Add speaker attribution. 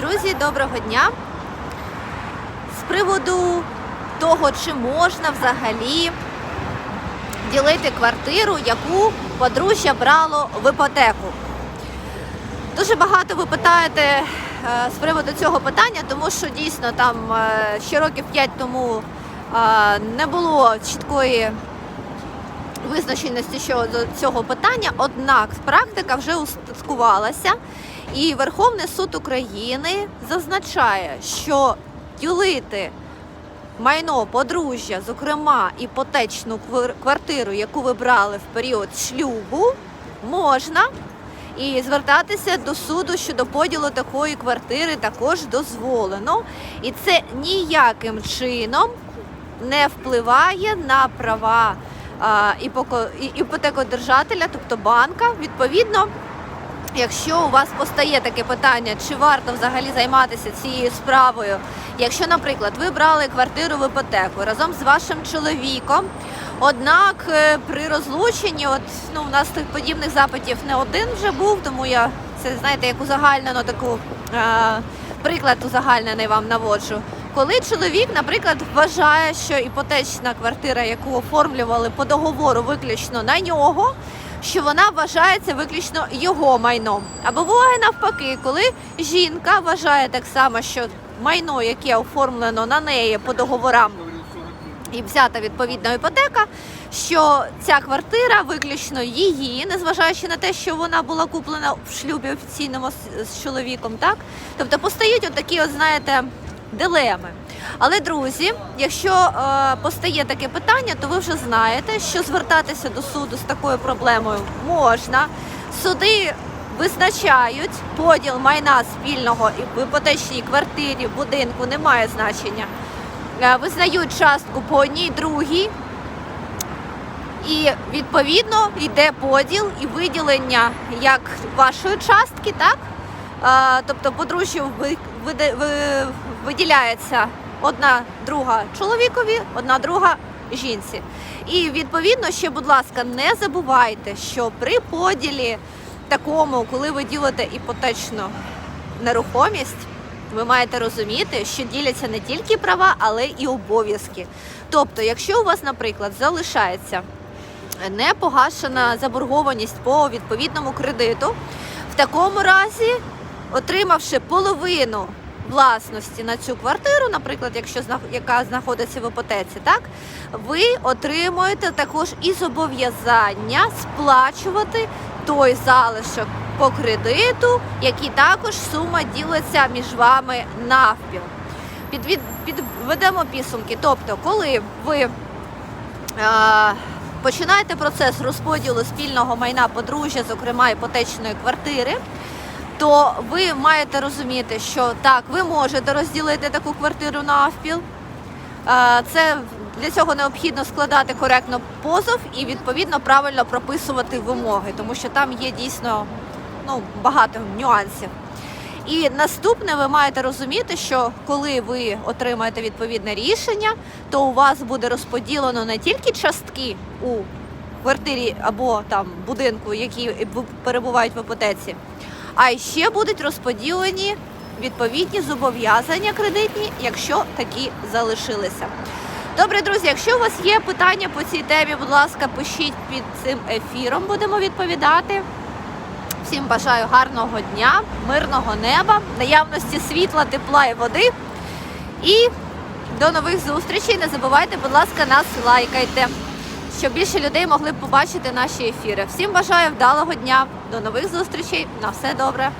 Speaker 1: Друзі, доброго дня! З приводу того, чи можна взагалі ділити квартиру, яку подружжя брало в іпотеку. Дуже багато ви питаєте е, з приводу цього питання, тому що дійсно там е, ще років 5 тому е, не було чіткої визначеності щодо цього питання, однак практика вже устаткувалася, і Верховний суд України зазначає, що ділити майно подружжя, зокрема іпотечну квар- квартиру, яку ви брали в період шлюбу, можна. І звертатися до суду щодо поділу такої квартири також дозволено. І це ніяким чином не впливає на права іпотекодержателя, тобто банка. Відповідно, якщо у вас постає таке питання, чи варто взагалі займатися цією справою, якщо, наприклад, ви брали квартиру в іпотеку разом з вашим чоловіком. Однак е, при розлученні, от ну у нас тих подібних запитів не один вже був, тому я це знаєте, як узагальнено таку е, приклад узагальнений вам наводжу. Коли чоловік, наприклад, вважає, що іпотечна квартира, яку оформлювали по договору виключно на нього, що вона вважається виключно його майном. Або буває навпаки, коли жінка вважає так само, що майно, яке оформлено на неї по договорам і взята відповідна іпотека, що ця квартира виключно її, незважаючи на те, що вона була куплена в шлюбі офіційному з, чоловіком, так? Тобто постають от такі, от, знаєте, дилеми. Але друзі, якщо е, постає таке питання, то ви вже знаєте, що звертатися до суду з такою проблемою можна. Суди визначають поділ майна спільного і в іпотечній квартирі, будинку немає значення. Е, Визнають частку по одній другій, і відповідно йде поділ і виділення як вашої частки, так? Е, Тобто подружжю виділяється одна друга чоловікові, одна друга жінці. І відповідно ще, будь ласка, не забувайте, що при поділі такому, коли ви ділите іпотечну нерухомість, ви маєте розуміти, що діляться не тільки права, але і обов'язки. Тобто, якщо у вас, наприклад, залишається не погашена заборгованість по відповідному кредиту, в такому разі, отримавши половину власності на цю квартиру, наприклад, якщо яка знаходиться в іпотеці, так ви отримуєте також і зобов'язання сплачувати той залишок по кредиту, який також сума ділиться між вами навпіл. Підвід, підведемо підсумки. Тобто, коли ви е, починаєте процес розподілу спільного майна подружжя, зокрема іпотечної квартири, то ви маєте розуміти, що так, ви можете розділити таку квартиру навпіл. Це для цього необхідно складати коректно позов і відповідно правильно прописувати вимоги, тому що там є дійсно ну, багато нюансів. І наступне ви маєте розуміти, що коли ви отримаєте відповідне рішення, то у вас буде розподілено не тільки частки у квартирі або там будинку, які перебувають в іпотеці, а ще будуть розподілені відповідні зобов'язання кредитні, якщо такі залишилися. Добре, друзі, якщо у вас є питання по цій темі, будь ласка, пишіть під цим ефіром, будемо відповідати. Всім бажаю гарного дня, мирного неба, наявності світла, тепла і води. І до нових зустрічей. Не забувайте, будь ласка, нас лайкайте, щоб більше людей могли побачити наші ефіри. Всім бажаю вдалого дня, до нових зустрічей. На все добре.